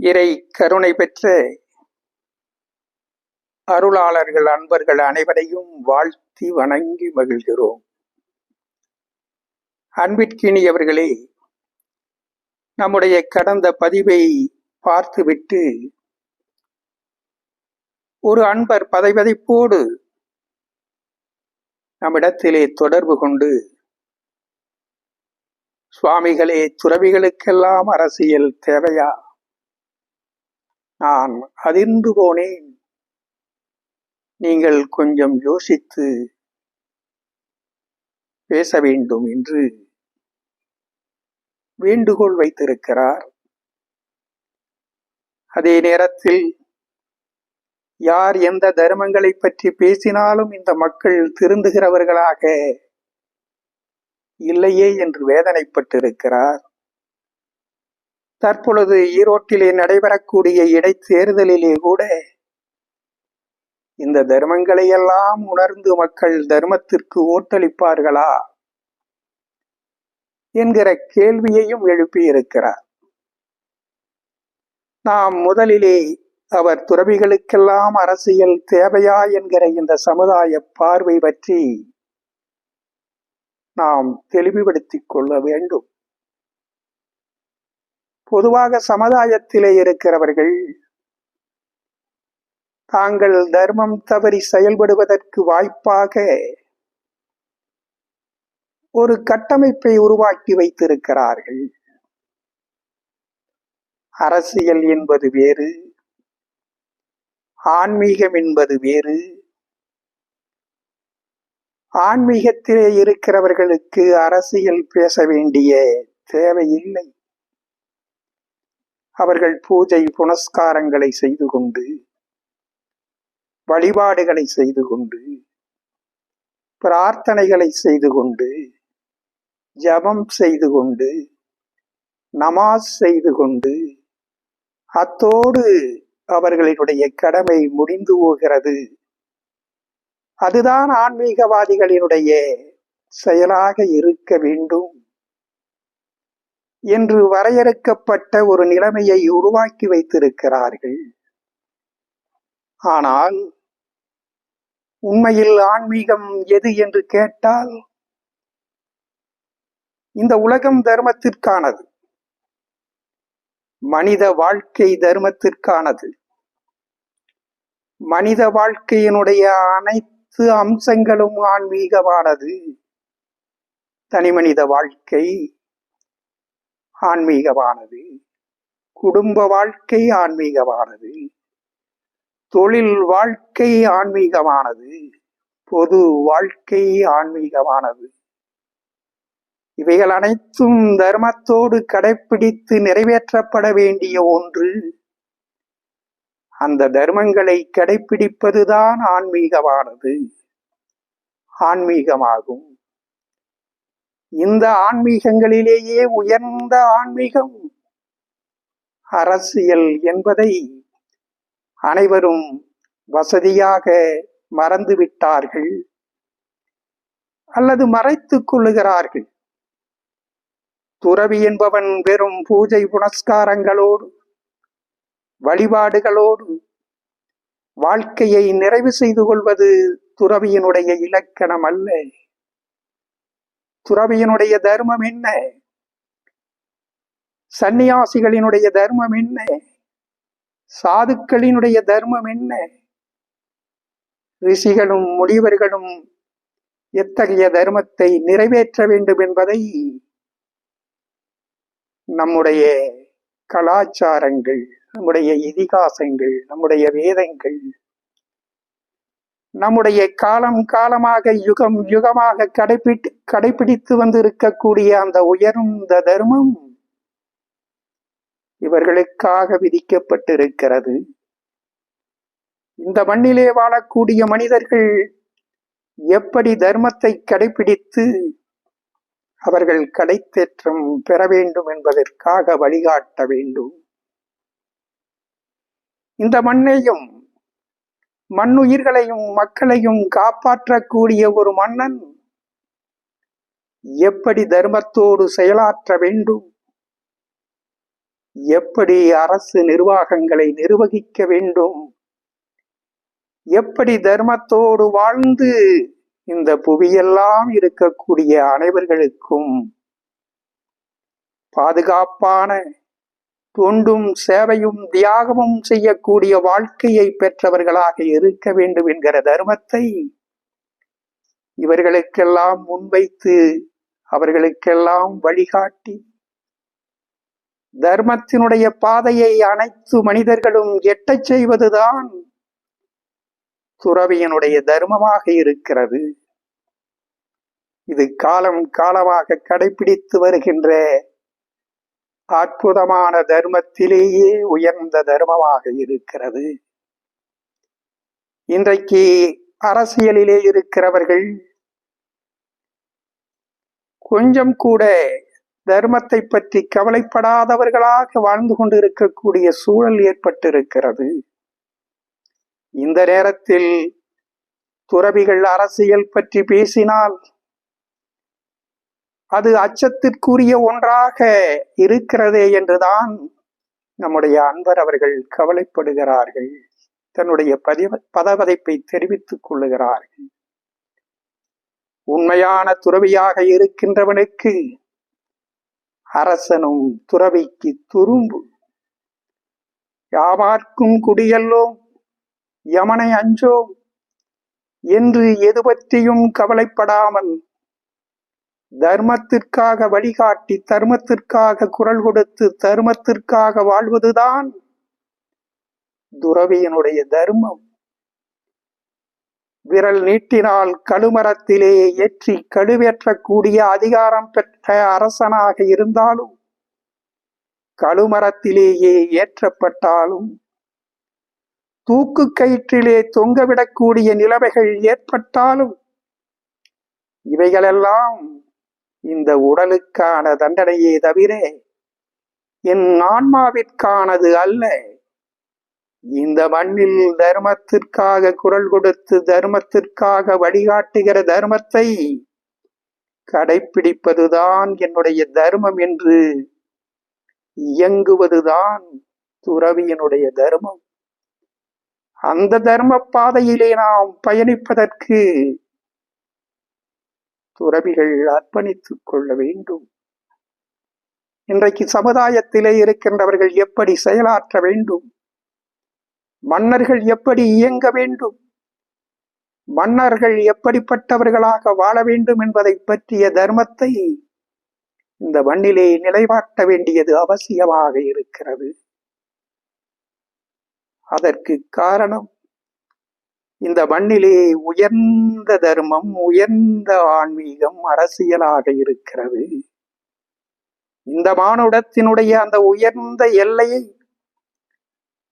இறை கருணை பெற்ற அருளாளர்கள் அன்பர்கள் அனைவரையும் வாழ்த்தி வணங்கி மகிழ்கிறோம். அன்பிற்கினியவர்களே நம்முடைய கடந்த பதிவை பார்த்துவிட்டு ஒரு அன்பர் பதைபதைப்போடு நம்மிடத்திலே தொடர்பு கொண்டு சுவாமிகளே துறவிகளுக்கெல்லாம் அரசியல் தேவையா? நான் அதிர்ந்து போனேன். நீங்கள் கொஞ்சம் யோசித்து பேச வேண்டும் என்று வேண்டுகோள் வைத்திருக்கிறார். அதே நேரத்தில் யார் எந்த தர்மங்களை பற்றி பேசினாலும் இந்த மக்கள் திருந்துகிறவர்களாக இல்லையே என்று வேதனைப்பட்டிருக்கிறார். தற்பொழுது ஈரோட்டிலே நடைபெறக்கூடிய இடைத்தேர்தலிலே கூட இந்த தர்மங்களை எல்லாம் உணர்ந்து மக்கள் தர்மத்திற்கு ஓட்டளிப்பார்களா என்கிற கேள்வியையும் எழுப்பியிருக்கிறார். நாம் முதலிலே அவர் துறவிகளுக்கெல்லாம் அரசியல் தேவையா என்கிற இந்த சமுதாய பார்வை பற்றி நாம் தெளிவுபடுத்திக் கொள்ள வேண்டும். பொதுவாக சமுதாயத்திலே இருக்கிறவர்கள் தாங்கள் தர்மம் தவறி செயல்படுவதற்கு வாய்ப்பாக ஒரு கட்டமைப்பை உருவாக்கி வைத்திருக்கிறார்கள். அரசியல் என்பது வேறு ஆன்மீகம் என்பது வேறு. ஆன்மீகத்திலே இருக்கிறவர்களுக்கு அரசியல் பேச வேண்டிய தேவையில்லை. அவர்கள் பூஜை புனஸ்காரங்களை செய்து கொண்டு வழிபாடுகளை செய்து கொண்டு பிரார்த்தனைகளை செய்து கொண்டு ஜபம் செய்து கொண்டு நமாஸ் செய்து கொண்டு அத்தோடு அவர்களுடைய கடமை முடிந்து போகிறது. அதுதான் ஆன்மீகவாதிகளினுடைய செயலாக இருக்க வேண்டும். என்று வரையறுக்கப்பட்ட ஒரு நிலைமையை உருவாக்கி வைத்திருக்கிறார்கள். ஆனால் உண்மையில் ஆன்மீகம் எது என்று கேட்டால் இந்த உலகம் தர்மத்திற்கானது. மனித வாழ்க்கை தர்மத்திற்கானது. மனித வாழ்க்கையினுடைய அனைத்து அம்சங்களும் ஆன்மீகமானது. தனிமனித வாழ்க்கை ஆன்மீகமானது குடும்ப வாழ்க்கை ஆன்மீகமானது தொழில் வாழ்க்கை ஆன்மீகமானது பொது வாழ்க்கை ஆன்மீகமானது. இவைகள் அனைத்தும் தர்மத்தோடு கடைபிடித்து நிறைவேற்றப்பட வேண்டிய ஒன்று. அந்த தர்மங்களை கடைபிடிப்பதுதான் ஆன்மீகமானது. ஆன்மீகமாகும். இந்த ஆன்மீகங்களிலேயே உயர்ந்த ஆன்மீகம். அரசியல் என்பதை அனைவரும் வசதியாக மறந்துவிட்டார்கள். அல்லது மறைத்துக் கொள்ளுகிறார்கள். துறவி என்பவன் வெறும் பூஜை புனஸ்காரங்களோடு வழிபாடுகளோடு வாழ்க்கையை நிறைவு செய்து கொள்வது துறவியினுடைய இலக்கணம் அல்ல. துறவியினுடைய தர்மம் என்ன? சன்னியாசிகளினுடைய தர்மம் என்ன? சாதுக்களினுடைய தர்மம் என்ன? ரிஷிகளும் முனிவர்களும் எத்தகைய தர்மத்தை நிறைவேற்ற வேண்டும் என்பதை நம்முடைய கலாச்சாரங்கள் நம்முடைய இதிகாசங்கள் நம்முடைய வேதங்கள் நம்முடைய காலம் காலமாக யுகம் யுகமாக கடைபிடி கடைபிடித்து வந்திருக்கக்கூடிய அந்த உயர்ந்த தர்மம் இவர்களுக்காக விதிக்கப்பட்டிருக்கிறது. இந்த மண்ணிலே வாழக்கூடிய மனிதர்கள் எப்படி தர்மத்தை கடைபிடித்து அவர்கள் கடைத்தேற்றம் பெற வேண்டும் என்பதற்காக வழிகாட்ட வேண்டும். இந்த மண்ணையும் மண்ணுயிர்களையும் மக்களையும் காப்பாற்றக்கூடிய ஒரு மன்னன் எப்படி தர்மத்தோடு செயலாற்ற வேண்டும்? எப்படி அரசு நிர்வாகங்களை நிர்வகிக்க வேண்டும்? எப்படி தர்மத்தோடு வாழ்ந்து இந்த புவியெல்லாம் இருக்கக்கூடிய அனைவர்களுக்கும் பாதுகாப்பான தொண்டும் சேவையும் தியாகமும் செய்யக்கூடிய வாழ்க்கையை பெற்றவர்களாக இருக்க வேண்டும் என்கிற தர்மத்தை இவர்களுக்கெல்லாம் முன்வைத்து அவர்களுக்கெல்லாம் வழிகாட்டி தர்மத்தினுடைய பாதையை அனைத்து மனிதர்களும் எட்டச் செய்வதுதான் துறவியனுடைய தர்மமாக இருக்கிறது. இது காலம் காலமாக கடைபிடித்து வருகின்ற அற்புதமான தர்மத்திலேயே உயர்ந்த தர்மமாக இருக்கிறது. இன்றைக்கு அரசியலிலே இருக்கிறவர்கள் கொஞ்சம் கூட தர்மத்தை பற்றி கவலைப்படாதவர்களாக வாழ்ந்து கொண்டிருக்கக்கூடிய சூழல் ஏற்பட்டிருக்கிறது. இந்த நேரத்தில் துறவிகள் அரசியல் பற்றி பேசினால் அது அச்சத்திற்குரிய ஒன்றாக இருக்கிறதே என்றுதான் நம்முடைய அன்பர் அவர்கள் கவலைப்படுகிறார்கள். தன்னுடைய பதிவ பதவதைப்பை தெரிவித்துக் கொள்ளுகிறார்கள். உண்மையான துறவியாக இருக்கின்றவனுக்கு அரசனும் துறவிக்கு துரும்பு. யாவார்க்கும் குடியல்லோம் யமனை அஞ்சோம் என்று எது பற்றியும் கவலைப்படாமல் தர்மத்திற்காக வழிகாட்டி தர்மத்திற்காக குரல் கொடுத்து தர்மத்திற்காக வாழ்வதுதான் துறவியனுடைய தர்மம். விரல் நீட்டினால் கழுமரத்திலே ஏற்றி கழுவேற்றக்கூடிய அதிகாரம் பெற்ற அரசனாக இருந்தாலும் கழுமரத்திலேயே ஏற்றப்பட்டாலும் தூக்கு கயிற்றிலே தொங்கவிடக்கூடிய நிலைமைகள் ஏற்பட்டாலும் இவைகளெல்லாம் இந்த உடலுக்கான தண்டனையே தவிர என் ஆன்மாவிற்கானது அல்ல. இந்த மண்ணில் தர்மத்திற்காக குரல் கொடுத்து தர்மத்திற்காக வழிகாட்டுகிற தர்மத்தை கடைபிடிப்பதுதான் என்னுடைய தர்மம் என்று இயங்குவதுதான் துறவியனுடைய தர்மம். அந்த தர்ம பாதையிலே நாம் பயணிப்பதற்கு துறவிகள் அர்ப்பணித்துக் கொள்ள வேண்டும். இன்றைக்கு சமுதாயத்திலே இருக்கின்றவர்கள் எப்படி செயலாற்ற வேண்டும்? மன்னர்கள் எப்படி இயங்க வேண்டும்? மன்னர்கள் எப்படிப்பட்டவர்களாக வாழ வேண்டும் என்பதை பற்றிய தர்மத்தை இந்த மண்ணிலே நிலைவாட்ட வேண்டியது அவசியமாக இருக்கிறது. அதற்கு காரணம் இந்த மண்ணிலே உயர்ந்த தர்மம் உயர்ந்த ஆன்மீகம் அரசியலாக இருக்கிறது. இந்த மானுடத்தினுடைய அந்த உயர்ந்த எல்லையை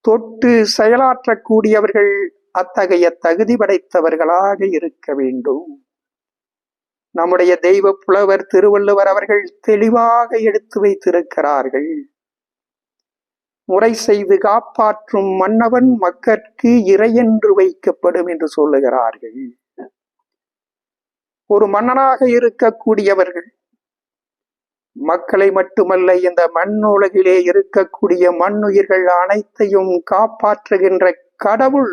தொட்டு செயலாற்றக்கூடியவர்கள் அத்தகைய தகுதி படைத்தவர்களாக இருக்க வேண்டும். நம்முடைய தெய்வ புலவர் திருவள்ளுவர் அவர்கள் தெளிவாக எடுத்து வைத்திருக்கிறார்கள். முறை செய்து காப்பாற்றும் மன்னவன் மக்கட்கு இறையென்று வைக்கப்படும் என்று சொல்லுகிறார்கள். ஒரு மன்னனாக இருக்கக்கூடியவர்கள் மக்களை மட்டுமல்ல இந்த மண்ணுலகிலே இருக்கக்கூடிய மண்ணுயிர்கள் அனைத்தையும் காப்பாற்றுகின்ற கடவுள்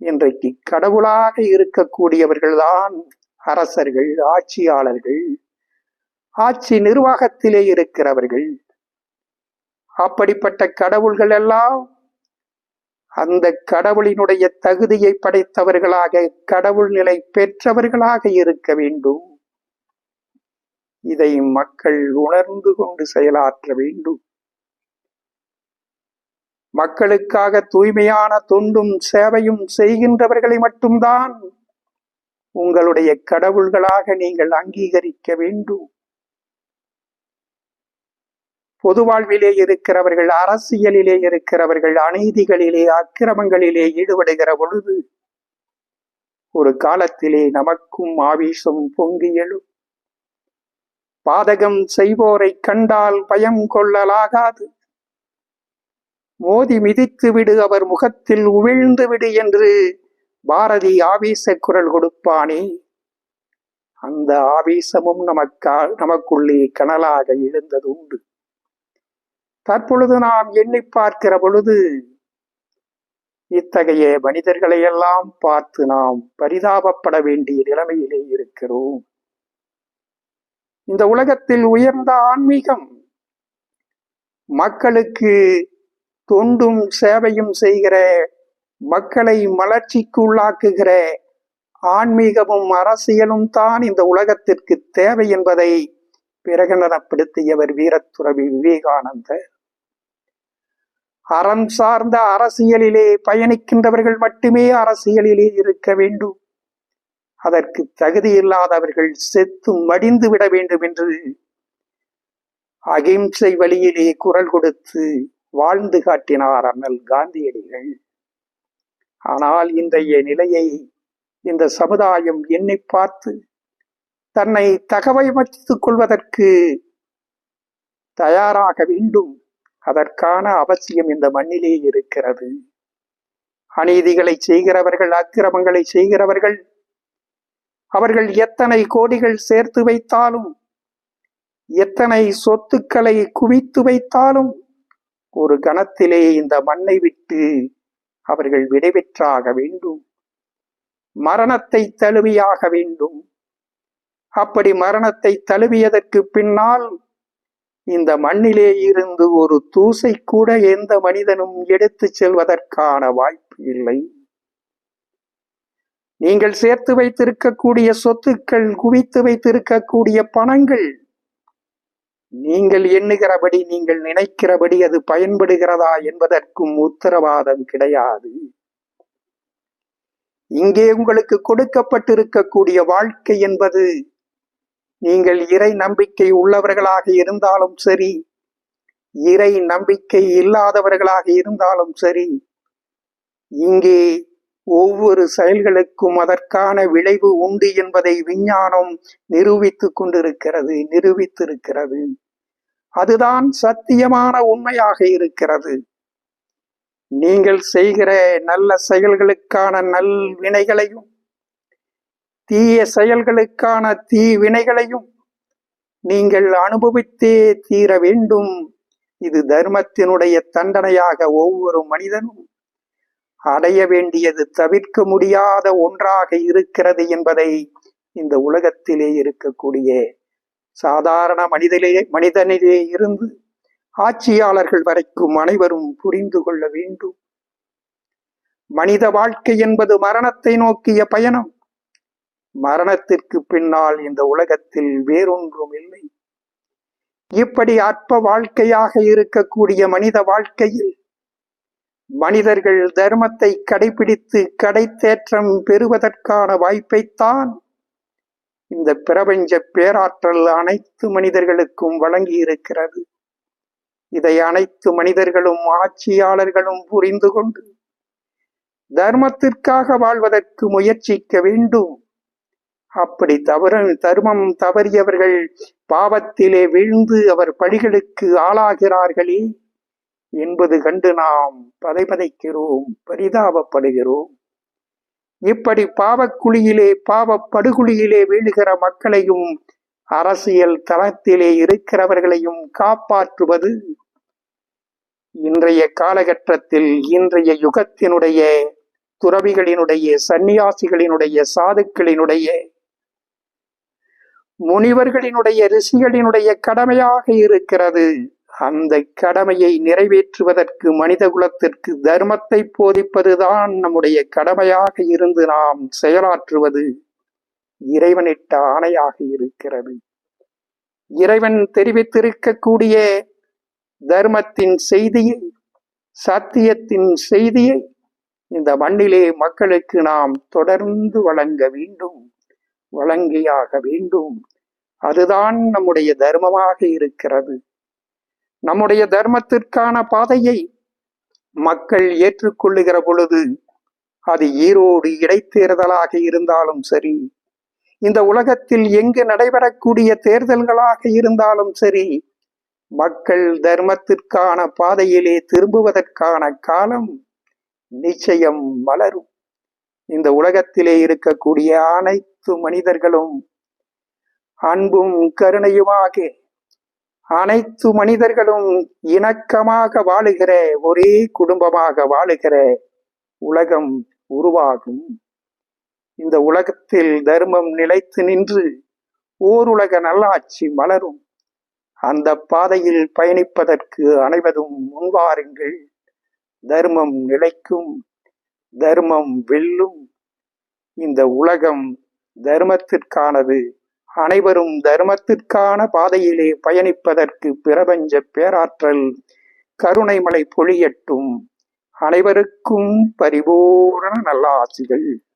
இன்றைக்கு கடவுளாக இருக்கக்கூடியவர்கள்தான் அரசர்கள் ஆட்சியாளர்கள் ஆட்சி நிர்வாகத்திலே இருக்கிறவர்கள். அப்படிப்பட்ட கடவுள்கள் எல்லாம் அந்த கடவுளினுடைய தகுதியை படைத்தவர்களாக கடவுள் நிலை பெற்றவர்களாக இருக்க வேண்டும். இதை மக்கள் உணர்ந்து கொண்டு செயலாற்ற வேண்டும். மக்களுக்காக தூய்மையான தொண்டும் சேவையும் செய்கின்றவர்களை மட்டும்தான் உங்களுடைய கடவுள்களாக நீங்கள் அங்கீகரிக்க வேண்டும். பொது வாழ்விலே இருக்கிறவர்கள் அரசியலிலே இருக்கிறவர்கள் அநீதிகளிலே அக்கிரமங்களிலே ஈடுபடுகிற பொழுது ஒரு காலத்திலே நமக்கும் ஆவேசம் பொங்கி எழும். பாதகம் செய்வோரை கண்டால் பயம் கொள்ளலாகாது. மோதி மிதித்து விடு அவர் முகத்தில் உவிழ்ந்து விடு என்று பாரதி ஆவேச குரல் கொடுப்பானே. அந்த ஆவேசமும் நமக்கா நமக்குள்ளே கனலாக எழுந்தது உண்டு தற்பொழுது நாம் எண்ணி பார்க்கிற பொழுது இத்தகைய மனிதர்களை எல்லாம் பார்த்து நாம் பரிதாபப்பட வேண்டிய நிலைமையிலே இருக்கிறோம். இந்த உலகத்தில் உயர்ந்த ஆன்மீகம் மக்களுக்கு தொண்டும் சேவையும் செய்கிற மக்களை மலர்ச்சிக்கு உள்ளாக்குகிற ஆன்மீகமும் அரசியலும் தான் இந்த உலகத்திற்கு தேவை என்பதை பிரகடனப்படுத்தியவர் வீரத்துறவி விவேகானந்தர். அறம் சார்ந்த அரசியலிலே பயணிக்கின்றவர்கள் மட்டுமே அரசியலிலே இருக்க வேண்டும். அதற்கு தகுதி இல்லாதவர்கள் செத்து மடிந்து விட வேண்டும் என்று அகிம்சை வழியிலே குரல் கொடுத்து வாழ்ந்து காட்டினார் அண்ணல் காந்தியடிகள். ஆனால் இன்றைய நிலையை இந்த சமுதாயம் எண்ணி பார்த்து தன்னை தகவமைத்துக் கொள்வதற்கு தயாராக வேண்டும். அதற்கான அவசியம் இந்த மண்ணிலே இருக்கிறது. அநீதிகளை செய்கிறவர்கள் அக்கிரமங்களை செய்கிறவர்கள் அவர்கள் எத்தனை கோடிகள் சேர்த்து வைத்தாலும் எத்தனை சொத்துக்களை குவித்து வைத்தாலும் ஒரு கணத்திலே இந்த மண்ணை விட்டு அவர்கள் விடைபெற்றாக வேண்டும். மரணத்தை தழுவியாக வேண்டும். அப்படி மரணத்தை தழுவியதற்கு பின்னால் இந்த மண்ணிலே இருந்து ஒரு தூசை கூட எந்த மனிதனும் எடுத்து செல்வதற்கான வாய்ப்பு இல்லை. நீங்கள் சேர்த்து வைத்திருக்கக்கூடிய சொத்துக்கள் குவித்து வைத்திருக்கக்கூடிய பணங்கள் நீங்கள் எண்ணுகிறபடி நீங்கள் நினைக்கிறபடி அது பயன்படுகிறதா என்பதற்கும் உத்தரவாதம் கிடையாது. இங்கே உங்களுக்கு கொடுக்கப்பட்டிருக்கக்கூடிய வாழ்க்கை என்பது நீங்கள் இறை நம்பிக்கை உள்ளவர்களாக இருந்தாலும் சரி இறை நம்பிக்கை இல்லாதவர்களாக இருந்தாலும் சரி இங்கே ஒவ்வொரு செயல்களுக்கும் அதற்கான விளைவு உண்டு என்பதை விஞ்ஞானம் நிரூபித்து கொண்டிருக்கிறது நிரூபித்திருக்கிறது. அதுதான் சத்தியமான உண்மையாக இருக்கிறது. நீங்கள் செய்கிற நல்ல செயல்களுக்கான நல் வினைகளையும் தீய செயல்களுக்கான தீ வினைகளையும் நீங்கள் அனுபவித்தே தீர வேண்டும். இது தர்மத்தினுடைய தண்டனையாக ஒவ்வொரு மனிதனும் அடைய வேண்டியது தவிர்க்க முடியாத ஒன்றாக இருக்கிறது என்பதை இந்த உலகத்திலே இருக்கக்கூடிய சாதாரண மனிதனே மனிதனிலே இருந்து ஆட்சியாளர்கள் வரைக்கும் அனைவரும் புரிந்து கொள்ள வேண்டும். மனித வாழ்க்கை என்பது மரணத்தை நோக்கிய பயணம். மரணத்திற்கு பின்னால் இந்த உலகத்தில் வேறொன்றும் இல்லை இப்படி அற்ப வாழ்க்கையாக இருக்கக்கூடிய மனித வாழ்க்கையில் மனிதர்கள் தர்மத்தை கடைபிடித்து கடைத்தேற்றம் பெறுவதற்கான வாய்ப்பைத்தான் இந்த பிரபஞ்ச பேராற்றல் அனைத்து மனிதர்களுக்கும் வழங்கி இருக்கிறது இதை அனைத்து மனிதர்களும் ஆட்சியாளர்களும் புரிந்து கொண்டு தர்மத்திற்காக வாழ்வதற்கு முயற்சிக்க வேண்டும். அப்படி தவற தர்மம் தவறியவர்கள் பாவத்திலே வீழ்ந்து அவர் பழிகளுக்கு ஆளாகிறார்களே என்பது கண்டு நாம் பதைபதைக்கிறோம் பரிதாபப்படுகிறோம். இப்படி பாவக்குழியிலே பாவ படுகுழியிலே வீழுகிற மக்களையும் அரசியல் தளத்திலே இருக்கிறவர்களையும் காப்பாற்றுவது இன்றைய காலகட்டத்தில் இன்றைய யுகத்தினுடைய துறவிகளினுடைய சன்னியாசிகளினுடைய சாதுக்களினுடைய முனிவர்களினுடைய ரிஷிகளினுடைய கடமையாக இருக்கிறது. அந்த கடமையை நிறைவேற்றுவதற்கு மனித குலத்திற்கு தர்மத்தை போதிப்பதுதான் நம்முடைய கடமையாக இருந்து நாம் செயலாற்றுவது. இறைவனிட்ட ஆணையாக இருக்கிறது. இறைவன் தெரிவித்திருக்கக்கூடிய தர்மத்தின் செய்தியை சத்தியத்தின் செய்தியை இந்த மண்ணிலே மக்களுக்கு நாம் தொடர்ந்து வழங்க வேண்டும் வழங்கியாக வேண்டும். அதுதான் நம்முடைய தர்மமாக இருக்கிறது. நம்முடைய தர்மத்திற்கான பாதையை மக்கள் ஏற்றுக்கொள்ளுகிற பொழுது அது ஈரோடு இடைத்தேர்தலாக இருந்தாலும் சரி இந்த உலகத்தில் எங்கு நடைபெறக்கூடிய தேர்தல்களாக இருந்தாலும் சரி மக்கள் தர்மத்திற்கான பாதையிலே திரும்புவதற்கான காலம் நிச்சயம் மலரும். இந்த உலகத்திலே இருக்கக்கூடிய அனைத்து மனிதர்களும் அன்பும் கருணையுமாக. அனைத்து மனிதர்களும் இணக்கமாக வாழுகிற ஒரே குடும்பமாக வாழுகிற உலகம் உருவாகும். இந்த உலகத்தில் தர்மம் நிலைத்து நின்று ஓருலக நல்லாட்சி மலரும். அந்த பாதையில் பயணிப்பதற்கு அனைவரும் முன்வாருங்கள். தர்மம் நிலைக்கும் தர்மம் வெல்லும். இந்த உலகம் தர்மத்திற்கானது. அனைவரும் தர்மத்திற்கான பாதையிலே பயணிப்பதற்கு பிரபஞ்ச பேராற்றல் கருணைமலை பொழியட்டும். அனைவருக்கும் பரிபூரண நல்லாசிகள்.